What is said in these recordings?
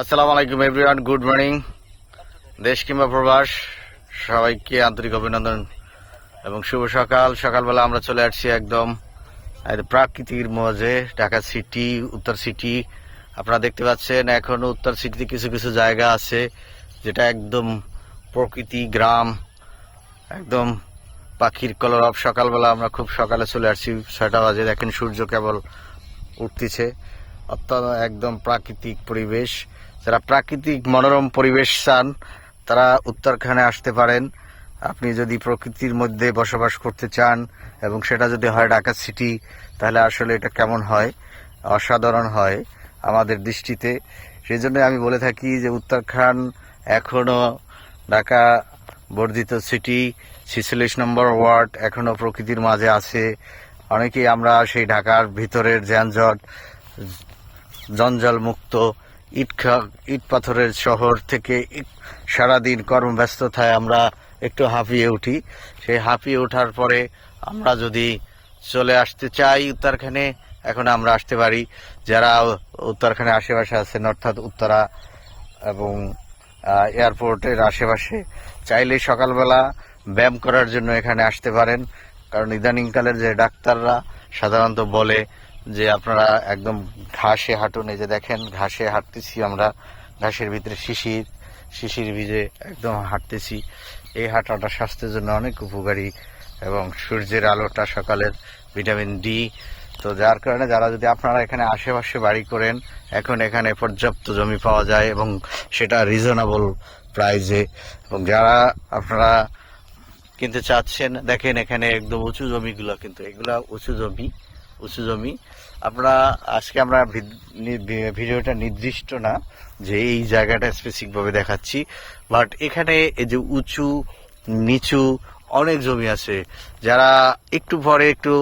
আসসালামু আলাইকুম everyone good morning দেশ কিংবা প্রবাস, সবাইকে আন্তরিক অভিনন্দন এবং শুভ সকাল। সকালবেলা আমরা চলে আসছি একদম প্রাকৃতির মজে, ঢাকা সিটি, উত্তর সিটি। আপনারা দেখতে পাচ্ছেন, এখন উত্তর সিটিতে কিছু কিছু জায়গা আছে, যেটা একদম প্রকৃতি, গ্রাম, একদম পাখির কলরব। সকালবেলা আমরা খুব সকালে চলে আসছি, ছয়টা বাজে। দেখেন সূর্য কেবল উঠতেছে। অত্যন্ত একদম প্রাকৃতিক পরিবেশ। যারা প্রাকৃতিক মনোরম পরিবেশ চান, তারা উত্তরখানে আসতে পারেন। আপনি যদি প্রকৃতির মধ্যে বসবাস করতে চান এবং সেটা যদি হয় ঢাকা সিটি, তাহলে আসলে এটা কেমন হয়? অসাধারণ হয় আমাদের দৃষ্টিতে। সেই জন্য আমি বলে থাকি যে উত্তরখান এখনও ঢাকা বর্ধিত সিটি, ছিচল্লিশ নম্বর ওয়ার্ড এখনও প্রকৃতির মাঝে আছে। অনেকেই আমরা সেই ঢাকার ভিতরের যানজট জঞ্জাল মুক্ত ইট ইট পাথরের শহর থেকে সারাদিন কর্মব্যস্ততায় আমরা একটু হাঁপিয়ে উঠি। সেই হাঁপিয়ে ওঠার পরে আমরা যদি চলে আসতে চাই উত্তরখানে এখন আমরা আসতে পারি। যারা উত্তরখানে আশেপাশে আছেন, অর্থাৎ উত্তরা এবং এয়ারপোর্টের আশেপাশে, চাইলে সকালবেলা ব্যায়াম করার জন্য এখানে আসতে পারেন। কারণ ইদানিংকালের যে ডাক্তাররা সাধারণত বলে যে আপনারা একদম ঘাসে হাঁটুন, এই যে দেখেন, ঘাসে হাঁটতেছি আমরা, ঘাসের ভিতরে শিশির শিশির ভিজে একদম হাঁটতেছি। এই হাঁটাটা স্বাস্থ্যের জন্য অনেক উপকারী এবং সূর্যের আলোটা সকালের ভিটামিন ডি। তো যার কারণে যারা যদি আপনারা এখানে আশেপাশে বাড়ি করেন, এখন এখানে পর্যাপ্ত জমি পাওয়া যায় এবং সেটা রিজনেবল প্রাইজে এবং যারা আপনারা কিনতে চাচ্ছেন, দেখেন এখানে একদম উঁচু জমিগুলো, কিন্তু এগুলা উঁচু জমি। উঁচু জমি। আমরা আজকে আমরা ভিডিওটা নির্দিষ্ট না যে এই জায়গাটা স্পেসিফিক ভাবে দেখাচ্ছি। বাট এখানে এই যে উঁচু, নিচু অনেক জমি আছে। যারা একটু পরে একটু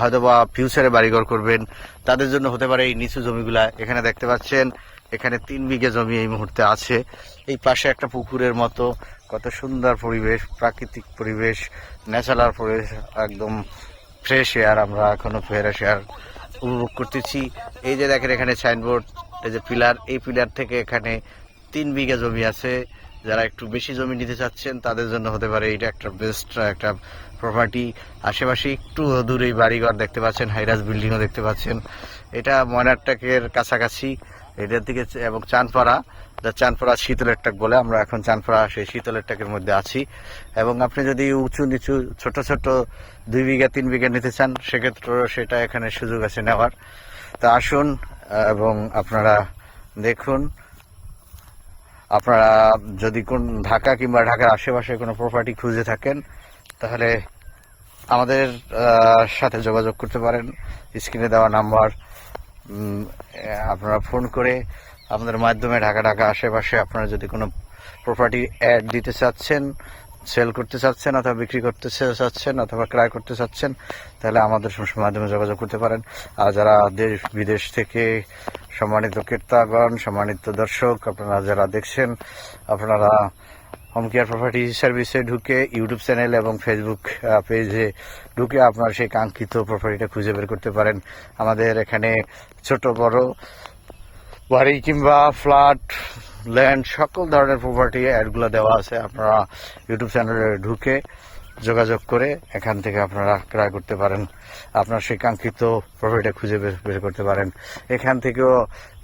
হয়তো বা ফিউচারে বাড়িঘর করবেন, তাদের জন্য হতে পারে এই নিচু জমিগুলা। এখানে দেখতে পাচ্ছেন, এখানে তিন বিঘে জমি এই মুহূর্তে আছে। এই পাশে একটা পুকুরের মতো, কত সুন্দর পরিবেশ, প্রাকৃতিক পরিবেশ ন্যাচারাল পরিবেশ, একদম ফ্রেশ এয়ার আমরা এখনও ফ্রেশ এয়ার উপভোগ করতেছি। এই যে দেখেন এখানে সাইনবোর্ড এই যে পিলার এই পিলার থেকে এখানে তিন বিঘা জমি আছে। যারা একটু বেশি জমি নিতে চাচ্ছেন, তাদের জন্য হতে পারে এটা একটা বেস্ট একটা প্রপার্টি আশেপাশে একটু দূরেই বাড়িঘর দেখতে পাচ্ছেন হাইরাজ বিল্ডিংও দেখতে পাচ্ছেন। এটা ময়নারটাকের কাছাকাছি। এটার দিকে এবং চানপাড়া যা চানপাড়া শীতলের টাক বলে আমরা এখন চানপাড়া সেই শীতলের টাকের মধ্যে আছি। এবং আপনি যদি উঁচু নিচু ছোট ছোট দুই বিঘা, তিন বিঘা নিতে চান, সেক্ষেত্রেও সেটা এখানে সুযোগ আছে নেওয়ার। তা আসুন এবং আপনারা দেখুন। আপনারা যদি কোন ঢাকা কিংবা ঢাকার আশেপাশে কোনো প্রপার্টি খুঁজে থাকেন, তাহলে আমাদের সাথে যোগাযোগ করতে পারেন। স্ক্রিনে দেওয়া নাম্বার আপনারা ফোন করে আমাদের মাধ্যমে ঢাকা ঢাকা আশেপাশে আপনারা যদি কোনো প্রপার্টি অ্যাড দিতে চাচ্ছেন সেল করতে চাচ্ছেন অথবা বিক্রি করতে চাচ্ছেন অথবা ক্রয় করতে চাচ্ছেন, তাহলে আমাদের মাধ্যমে যোগাযোগ করতে পারেন। আর যারা দেশ, বিদেশ থেকে সম্মানিত ক্রেতাগণ, সম্মানিত দর্শক, আপনারা যারা দেখছেন, আপনারা হোম কেয়ার প্রপার্টি সার্ভিসে ঢুকে ইউটিউব চ্যানেল এবং ফেসবুক পেজে ঢুকে আপনার সেই কাঙ্ক্ষিত প্রপার্টিটা খুঁজে বের করতে পারেন। আমাদের এখানে ছোট, বড় বাড়ি কিংবা ফ্ল্যাট ল্যান্ড সকল ধরনের প্রপার্টি অ্যাডগুলো দেওয়া আছে। আপনারা ইউটিউব চ্যানেলে ঢুকে যোগাযোগ করে এখান থেকে আপনারা ক্রয় করতে পারেন। আপনার সেই কাঙ্ক্ষিত প্রপার্টিটা খুঁজে বের বের করতে পারেন। এখান থেকেও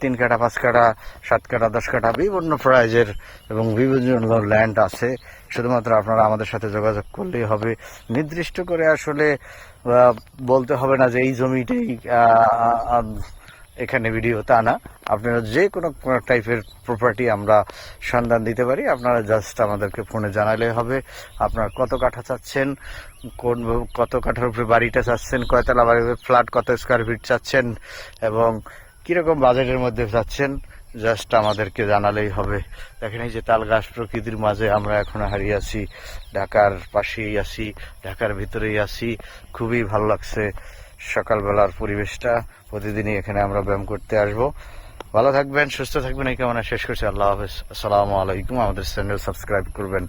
তিন কাটা পাঁচ কাটা সাত কাটা দশ কাটা বিভিন্ন প্রাইজের এবং বিভিন্ন ল্যান্ড আছে। শুধুমাত্র আপনারা আমাদের সাথে যোগাযোগ করলেই হবে। নির্দিষ্ট করে আসলে বলতে হবে না যে এই জমিটাই এখানে ভিডিও তা না। আপনারা যে কোনো টাইপের প্রপার্টি আমরা সন্ধান দিতে পারি। আপনারা জাস্ট আমাদেরকে ফোনে জানালে হবে, আপনারা কত কাঠা চাচ্ছেন, কোন কত কাঠার উপরে বাড়িটা চাচ্ছেন, কয়তলা বাড়ি ফ্ল্যাট কত স্কোয়ার ফিট চাচ্ছেন, এবং কীরকম বাজেটের মধ্যে চাচ্ছেন জাস্ট আমাদেরকে জানালেই হবে। দেখেন এই যে তাল গাছ প্রকৃতির মাঝে আমরা এখন হারিয়ে আছি, ঢাকার পাশেই আছি, ঢাকার ভিতরেই আছি। খুবই ভালো লাগছে। সকালবেলার পরিবেশটা প্রতিদিনই এখানে আমরা ব্যায়াম করতে আসব। ভালো থাকবেন, সুস্থ থাকবেন, এই কেমন শেষ করছি। আল্লাহ হাফেজ। আসসালামু আলাইকুম। আমাদের চ্যানেল সাবস্ক্রাইব করবেন।